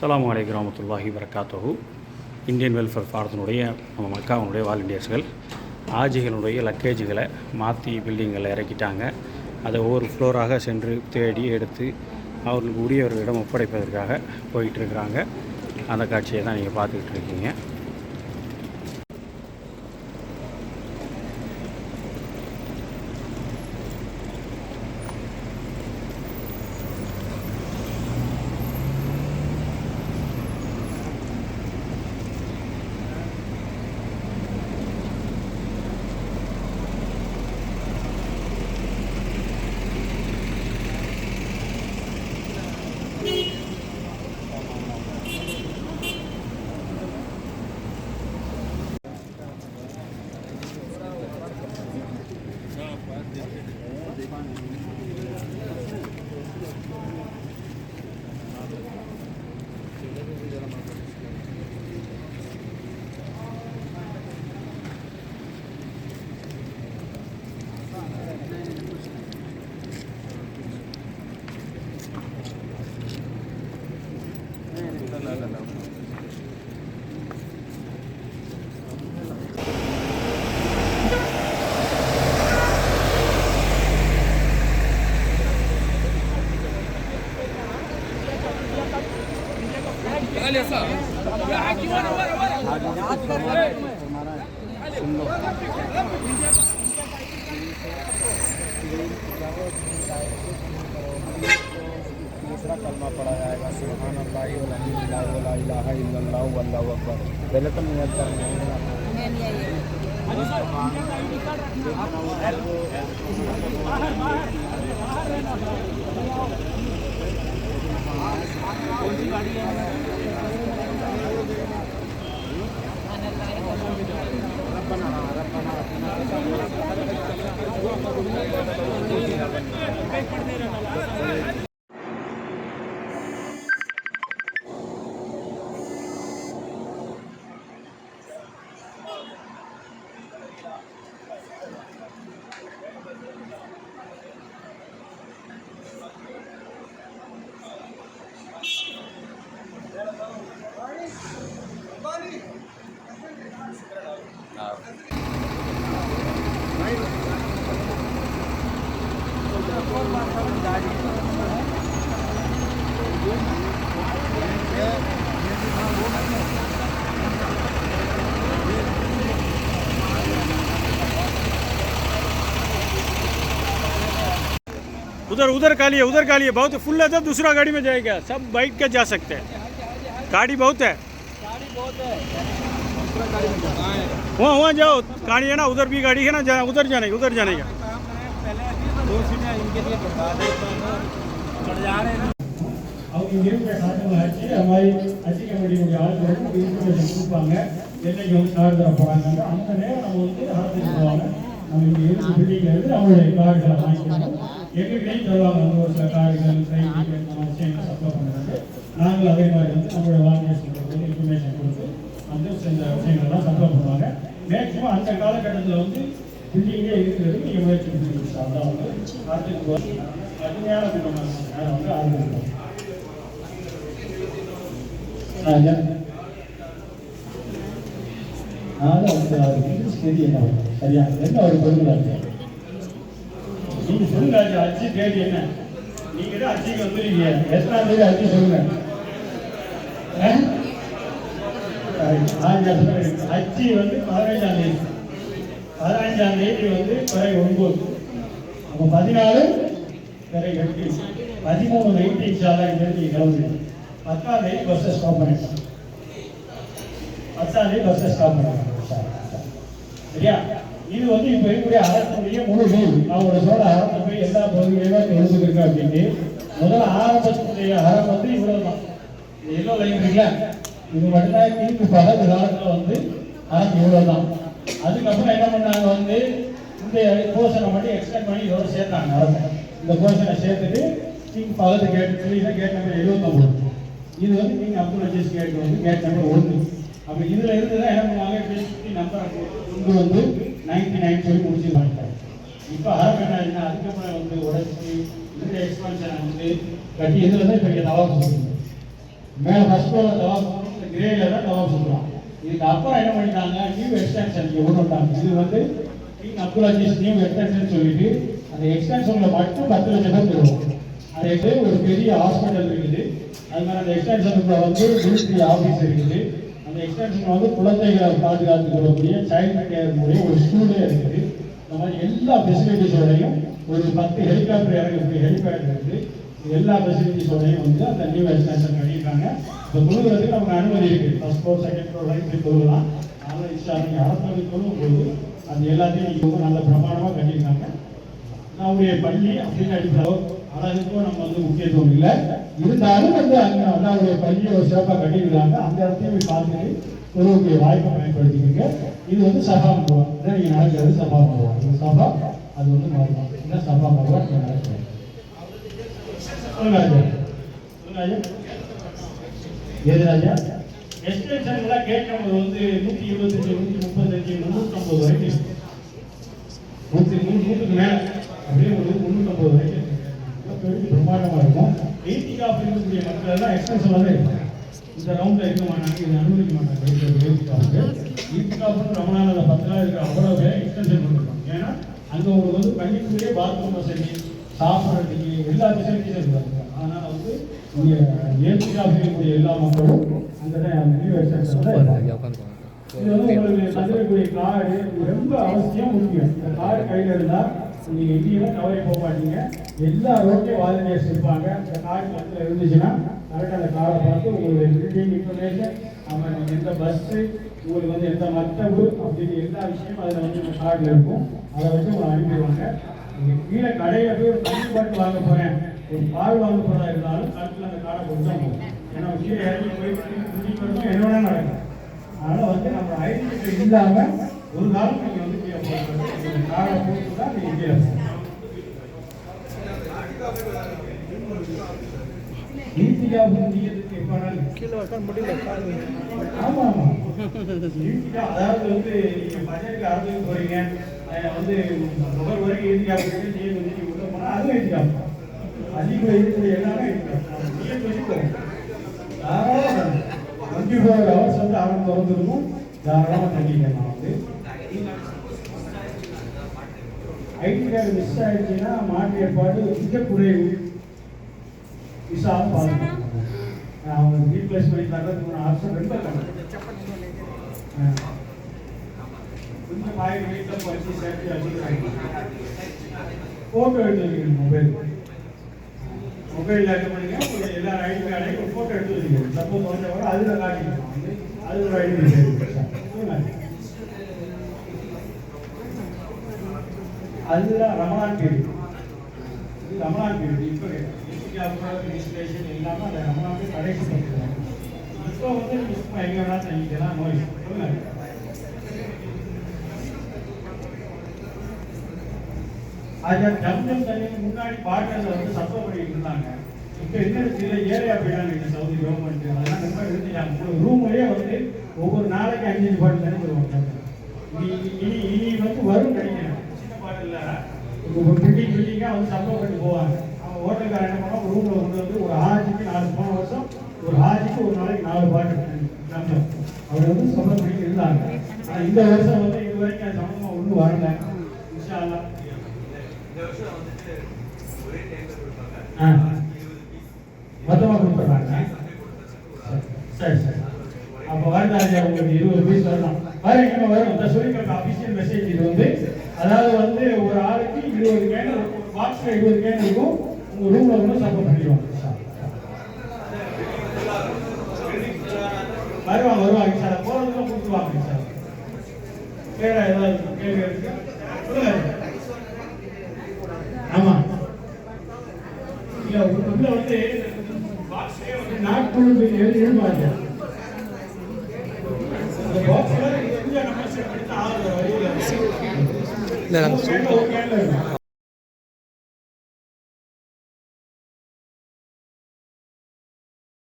அஸ்ஸலாமு வலைக்கம் வரமத்துல்லாஹி வரகாத்துஹு இந்தியன் வெல்ஃபேர் ஃபாரத்தினுடைய நம்ம மக்காவினுடைய வாலண்டியர்ஸ்கள் ஆஜிகளுடைய லக்கேஜுகளை மாற்றி பில்டிங்கில் இறக்கிட்டாங்க. அதை ஒவ்வொரு ஃப்ளோராக சென்று தேடி எடுத்து அவர்களுக்கு உரியவர்களிடம் ஒப்படைப்பதற்காக போயிட்டுருக்கிறாங்க அந்த காட்சியை தான் நீங்கள் பார்த்துக்கிட்டு இருக்கீங்க. لا لا لا. علي दूसरा कलमा पढ़ा जाएगा सुबहान अल्लाह वल्हम्दुलिल्लाह वला इलाहा इल्लल्लाह वल्लाहु अकबर पहले तो नियत करना है उधर उधर खाली है उधर खाली है बहुत फुल है तो दूसरा गाड़ी में जाएगा। सब बाइक के जा सकते हैं। गाड़ी बहुत है। वहाँ वहाँ जाओ। गाड़ी है ना उधर भी गाड़ी है ना जा, उधर जाने उधर जाने का। दो सीटें इनके लिए बता எங்ககிட்டையும் சொல்லுவாங்க வந்து ஒரு சில கார்கள் சயின்டிஃபிக் விஷயங்கள் சப்ளை பண்ணுறாங்க நாங்கள் அதே மாதிரி வந்து நம்மளோட வால்யூஷன் கொடுத்து இன்ஃபர்மேஷன் கொடுத்து வந்து சில விஷயங்கள்லாம் சப்ளை பண்ணுவாங்க. மேக்ஸிமம் அந்த காலகட்டத்தில் வந்து பில்டிங்கே இருக்கிறது நீங்கள் முயற்சி பண்ணிருக்கீங்க அதான் வந்து ஆர்டிக்கு கடுமையான குடும்பம் வந்து ஆரம்பிக்கிறோம் நாலு அஞ்சு ஆறு சரியா சரியா? என்ன ஒரு பொருளாக இருக்கு நீங்க சொல்லுங்க அஜி, அஜி தேதி என்ன? நீங்க தான் அஜிக்கு வந்துருக்கீங்க எத்தனாம் தேதி அஜி சொல்லுங்க? அஜி வந்து பதினஞ்சாம் தேதி. பதினஞ்சாம் தேதி வந்து பிறை ஒன்பது. அப்போ பதினாலு பிறை எட்டு. பதிமூணு நைட்டு சாலை இங்கிருந்து கிளம்புது பத்தாம் தேதி பஸ்ஸை ஸ்டாப் பண்ணிட்டான் பத்தாம் தேதி பஸ்ஸை ஸ்டாப் பண்ணிட்டோம் சரியா? இது வந்து இப்ப இருக்கக்கூடிய அரசுடைய முழு நூல் அவங்களோட ஒரு அரசு போய் எல்லா பகுதிகளிலும் எழுதுருக்கு அப்படின்னு முதல்ல ஆரம்பத்துடைய அறம் வந்து இவ்வளவு தான் எல்லோ லைன் இருக்குல்ல? இது மட்டும்தான் தீர்ப்பு பகல் காலத்தில் வந்து அறம் இவ்வளவு தான் அதுக்கப்புறம் என்ன பண்ணாங்க வந்து இந்த போர்ஷனை மட்டும் எக்ஸ்டெண்ட் பண்ணி இதோட சேர்த்தாங்க அரசு. இந்த போர்ஷனை சேர்த்துட்டு கிங் கேட்டு சொல்லி இதை கேட் நம்பர் எழுபத்தொம்பது. இது வந்து நீங்கள் அப்துல் அஜீஸ் கேட் வந்து கேட் நம்பர் ஒன்று. அப்போ இதுல இருந்து தான் என்ன பண்ணுவாங்க? நம்பரை கொண்டு வந்து நைன்டி நைன் சொல்லி முடிச்சு பண்ணிட்டாங்க இப்போ அறம் என்ன? அதுக்கப்புறம் வந்து உடச்சி இந்த எக்ஸ்பான்ஷனை வந்து கட்டி இதில் தான் இப்போ இங்கே தவா சொல்லுங்க மேலே ஃபஸ்ட் ஃப்ளோரில் தவா கிரேயில் தான் தவா சுற்றுறான் இதுக்கு அப்புறம் என்ன பண்ணிட்டாங்க? நியூ எக்ஸ்டென்ஷன் இங்கே கொண்டு வந்தாங்க. இது வந்து கிங் அப்துல் நியூ எக்ஸ்டென்ஷன் சொல்லிட்டு அந்த எக்ஸ்டென்ஷனில் மட்டும் பத்து லட்சம் பேர் தருவோம் அதுக்கு ஒரு பெரிய ஹாஸ்பிட்டல் இருக்குது. அது மாதிரி அந்த எக்ஸ்டென்ஷனுக்குள்ள வந்து மினிஸ்ட்ரி ஆஃபீஸ் இருக்குது. இந்த எக்ஸ்டென்ஷன் வந்து குழந்தைகளை பாதுகாத்துக்கிறக்கூடிய சைல்டு கேர் மூலியம் ஒரு ஸ்கூலே இருக்குது. இந்த மாதிரி எல்லா ஃபெசிலிட்டிஸோடையும் ஒரு பத்து ஹெலிகாப்டர் இறங்கக்கூடிய ஹெலிபேட் இருக்குது எல்லா ஃபெசிலிட்டிஸோடையும் வந்து அந்த நியூ எக்ஸ்டென்ஷன் பண்ணியிருக்காங்க. இப்போ தொழுகிறதுக்கு நமக்கு அனுமதி இருக்குது ஃபஸ்ட் ஃப்ளோர் செகண்ட் ஃப்ளோர் வரைக்கும் போய் தொழுகலாம் அதனால் இஷ்டா நீங்கள் அரசு போது அது எல்லாத்தையும் நீங்கள் ரொம்ப நல்ல பிரமாணமாக கட்டியிருக்காங்க நம்முடைய பள்ளி அப்படின்னு ஆனால் இதுக்கும் நம்ம வந்து முக்கியத்துவம் இல்லை. இருந்தாலும் வந்து அங்க அண்ணாவுடைய பள்ளியை ஒரு சிறப்பாக கட்டியிருக்காங்க அந்த இடத்தையும் போய் பார்த்துட்டு தொழுவுடைய வாய்ப்பை பயன்படுத்திக்கிங்க. இது வந்து சபா மருவா நீங்கள் நடக்கிறது சபா மருவா இந்த சபா அது வந்து மருவா என்ன சபா மருவா நீங்க நடக்கிறது. எது ராஜா? எக்ஸ்டென்ஷன்லாம் கேட்கும்போது வந்து நூற்றி இருபத்தஞ்சு நூற்றி முப்பத்தஞ்சு முந்நூற்றம்பது வரைக்கும் நூற்றி நூறு நூற்றுக்கு மேலே அப்படியே ஒரு முந்நூற்றம்பது வரைக்கும் பெரிய பிரம்மாண்டமாக இருக்கும் இருக்கக்கூடிய மக்கள் எல்லாம் எக்ஸ்பென்சிவாக தான் இந்த ரவுண்டில் இருக்க மாட்டாங்க. இதை அனுமதிக்க மாட்டாங்க. ரொம்ப நாள் அந்த பத்து நாள் இருக்கிற அவ்வளோ எக்ஸ்டென்ஷன் பண்ணிருக்கோம் ஏன்னா அங்கே உங்களுக்கு வந்து பள்ளிக்குள்ளேயே பாத்ரூம் வசதி சாப்பிட்றதுக்கு எல்லா ஃபெசிலிட்டிஸும் இருக்காங்க அதனால் வந்து இங்கே ஏற்றிக்காக இருக்கக்கூடிய எல்லா மக்களும் அங்கே தான் நியூ எக்ஸ்டென்ஷன் தான் இது வந்து உங்களுக்கு கார்டு ரொம்ப அவசியம் முக்கியம் இந்த கார்டு கையில் இருந்தால் நீங்கள் எங்கேயுமே கவலை போக மாட்டீங்க. எல்லா ரோட்லையும் வாலண்டியர்ஸ் இருப்பாங்க. அந்த கார்டு பக்கத்தில் இருந்துச்சுன்னா கரெக்டாக அந்த காரை பார்த்து உங்களுக்கு பில்டிங் இன்ஃபர்மேஷன் அவங்க நீங்கள் எந்த பஸ்ஸு உங்களுக்கு வந்து எந்த மக்தபு அப்படின்னு எல்லா விஷயமும் அதில் வந்து இந்த கார்டில் இருக்கும். அதை வச்சு உங்களை அனுப்பிடுவாங்க. நீங்கள் கீழே கடையில் போய் ஒரு தண்ணி பாட்டு வாங்க போகிறேன் ஒரு பால் வாங்க போகிறதா இருந்தாலும் கருத்தில் அந்த காரை கொடுத்து தான் போகும் ஏன்னா கீழே இறங்கி போய் குடிக்க என்ன நடக்கும். அதனால் வந்து நம்ம ஐடென்டிட்டி இல்லாமல் ஒரு நாள் நீங்கள் வந்து கீழே போகக்கூடாது. இந்த கீழே உட்கார முடியல கால் ஆமா ஆமா அதாவது வந்து நீங்க பட்ஜெட்டுக்கு அரசுக்கு போறீங்க வந்து நுகர் வரைக்கும் நீங்க வந்து நீங்க போனா அதுவும் ஈத்திகா அதிகமாக இருக்கக்கூடிய எல்லாமே ஈத்திகா நீங்க தாராளமாக டுவெண்ட்டி ஃபோர் ஹவர்ஸ் வந்து அவன் திறந்துருக்கும் தாராளமாக தங்கிக்கலாம் வந்து ஐடி கார்டு மிஸ் ஆயிடுச்சுன்னா மாற்று ஏற்பாடு மிக குறைவு. விசாவும் பார்க்கணும் அவங்க ரீப்ளேஸ் பண்ணி தரதுக்கு ஆப்ஷன் ரொம்ப. கொஞ்சம் ஆயிரம் வீட்டில் வச்சு சேர்த்து வச்சுக்கிறாங்க ஃபோட்டோ எடுத்து வைக்கணும் மொபைல் மொபைலில் என்ன பண்ணுங்க உங்க எல்லா ஐடி கார்டையும் ஒரு ஃபோட்டோ எடுத்து வச்சுக்கணும் சப்போஸ் வந்த வர அதில் காட்டிக்கலாம். வந்து அது ஒரு ஐடி அதுதான் ரமணான் பீரியட் இது ரமணான் பீரியட் இப்போ ரிஜிஸ்ட்ரேஷன் ரமணான் கடைசி பண்ணிக்கிறாங்க இப்போ வந்து சும்மா எங்கே வேணாலும் தங்கிக்கலாம் நோய் சொல்லுங்க. அது ஜம்ஜம் தண்ணிக்கு முன்னாடி பாட்டில் வந்து சத்தம் பண்ணிட்டு இருந்தாங்க. இப்போ ஏரியா போயிட்டாங்க இந்த சவுதி கவர்மெண்ட் அதெல்லாம் ரொம்ப நிறுத்திட்டாங்க. ரூம்லயே வந்து ஒவ்வொரு நாளைக்கு அஞ்சு அஞ்சு பாட்டில் தண்ணி தருவாங்க இனி இனி வந்து வரும் கிடைக்கிறேன் பாட்டில் ஒரு பில்டிங் பில்டிங்காக வந்து சம்பளம் பண்ணி போவாங்க. அவங்க ஹோட்டல்காரன் என்ன பண்ணா ரூமில் கொண்டு வந்து ஒரு ஹாஜிக்கு நாலு போன வருஷம் ஒரு ஹாஜிக்கு ஒரு நாளைக்கு நாலு பாட்டு சம்பளம் அவர் வந்து சம்பளம் பண்ணி இருந்தாங்க. ஆனால் இந்த வருஷம் வந்து இது வரைக்கும் அது சம்பளமாக ஒன்றும் வரல. இன்ஷா அல்லாஹ் ஆ. மொத்தமாக கொடுத்துட்றாங்க. சரி சரி. அப்போ வருதாஜா உங்களுக்கு இருபது பீஸ் பாருங்க இங்க வரும். இந்த சொல்லிக்கிற அபிஷியல் மெசேஜ் இது வந்து அதாவது வந்து ஒரு ஆளுக்கு இருபது கேன் ஒரு பாக்ஸ்ல இருபது கேன் இருக்கும். உங்க ரூம்ல வந்து சப்போர்ட் பண்ணிடுவாங்க. வருவாங்க வருவாங்க. சார் போறதுக்கு கொடுத்துருவாங்க சார். வேற ஏதாவது கேள்வி இருக்கு? ஆமா. இல்ல உள்ள வந்து வந்து எழுதி அந்த நம்ம ஆறு வரையில இல்லை நாங்கள் ஒரு கேன்ல இருக்கும்